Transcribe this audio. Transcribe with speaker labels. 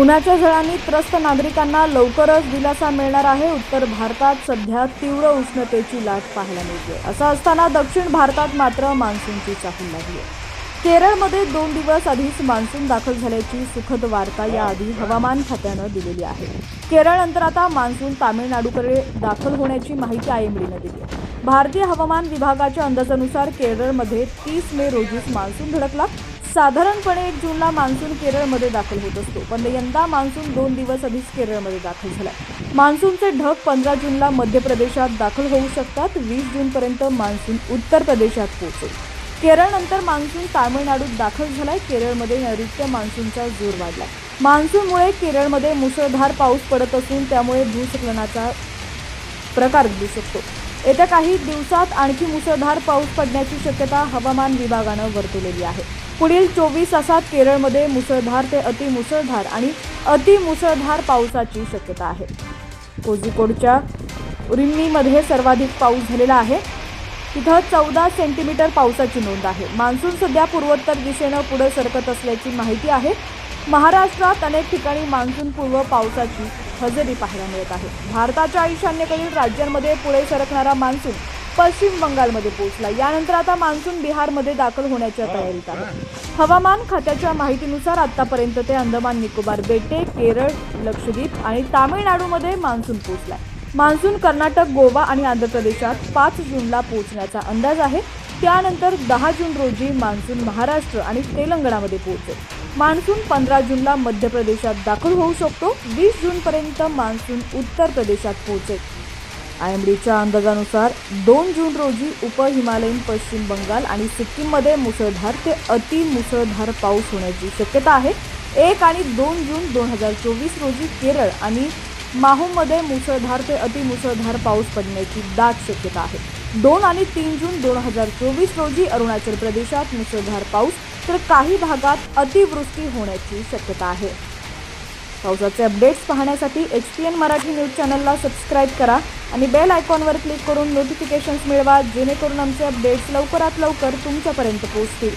Speaker 1: उन्हाच्या झळांनी त्रस्त नागरिकांना लवकरच दिलासा मिळणार आहे. उत्तर भारतात सध्या तीव्र उष्णतेची लाट पाहायला मिळते. असं असताना दक्षिण भारतात मात्र मान्सूनची चाहूल लागली. केरळमध्ये दोन दिवस आधीच मान्सून दाखल झाल्याची सुखद वार्ता याआधी हवामान खात्यानं दिलेली आहे. केरळनंतर आता मान्सून तामिळनाडूकडे दाखल होण्याची माहिती आयएमडीनं दिली आहे. भारतीय हवामान विभागाच्या अंदाजानुसार केरळमध्ये तीस मे रोजीच मान्सून धडकला. साधारणपणे एक जूनला मान्सून केरळमध्ये दाखल होत असतो. पण यंदा मान्सून दोन दिवस आधीच केरळमध्ये दाखल झाला मान्सूनचे ढग पंधरा जूनला मध्य प्रदेशात दाखल होऊ शकतात. वीस जूनपर्यंत मान्सून उत्तर प्रदेशात पोहोचेल. केरळनंतर मान्सून तामिळनाडूत दाखल झालाय. केरळमध्ये नैऋत्य मान्सूनचा जोर वाढलाय. मान्सूनमुळे केरळमध्ये मुसळधार पाऊस पडत असून त्यामुळे भूस्खलनाचा प्रकार घडू शकतो. येत्या काही दिवसात आणखी मुसळधार पाऊस पडण्याची शक्यता हवामान विभागानं वर्तवलेली आहे. पुढील चोवीस तासात केरळमध्ये मुसळधार ते अतिमुसळधार आणि अतिमुसळधार पावसाची शक्यता आहे. कोझिकोडच्या रिम्मीमध्ये सर्वाधिक पाऊस झालेला आहे. तिथं चौदा सेंटीमीटर पावसाची नोंद आहे. मान्सून सध्या पूर्वोत्तर दिशेनं पुढे सरकत असल्याची माहिती आहे. महाराष्ट्रात अनेक ठिकाणी मान्सून पूर्व पावसाची हजेरी पाहायला मिळत आहे. भारताच्या ईशान्येकडील राज्यांमध्ये पुढे सरकणारा मान्सून पश्चिम बंगालमध्ये पोहोचला. यानंतर आता मान्सून बिहारमध्ये दाखल होण्याच्या तयारीत आहे. हवामान खात्याच्या माहितीनुसार आतापर्यंत ते अंदमान निकोबार बेटे केरळ लक्षद्वीप आणि तामिळनाडूमध्ये मान्सून पोहोचलाय. मान्सून कर्नाटक गोवा आणि आंध्र प्रदेशात पाच जूनला पोहोचण्याचा अंदाज आहे. त्यानंतर दहा जून रोजी मान्सून महाराष्ट्र आणि तेलंगणामध्ये पोहोचेल. मान्सून पंधरा जूनला मध्य प्रदेशात दाखल होऊ शकतो. वीस जूनपर्यंत मान्सून उत्तर प्रदेशात पोहोचेल. आय एम डीच्या अंदाजानुसार दोन जून रोजी उप हिमालयीन पश्चिम बंगाल आणि सिक्कीममध्ये मुसळधार ते अति मुसळधार पाऊस होण्याची शक्यता आहे. एक आणि दोन जून दोन हजार चोवीस रोजी केरळ आणि माहूमध्ये मुसळधार ते अतिमुसळधार पाऊस पडण्याची दाट शक्यता आहे. दोन आणि तीन जून दोन हजार चोवीस रोजी अरुणाचल प्रदेशात मुसळधार पाऊस तर काही भागात अतिवृष्टी होण्याची शक्यता आहे. पावसाचे अपडेट्स पाहण्यासाठी H P N Marathi news चॅनलला सबस्क्राईब करा आणि बेल आयकॉनवर क्लिक करून नोटिफिकेशन्स मिळवा जेणेकरून आमचे अपडेट्स लवकरात लवकर तुमच्यापर्यंत पोहोचतील.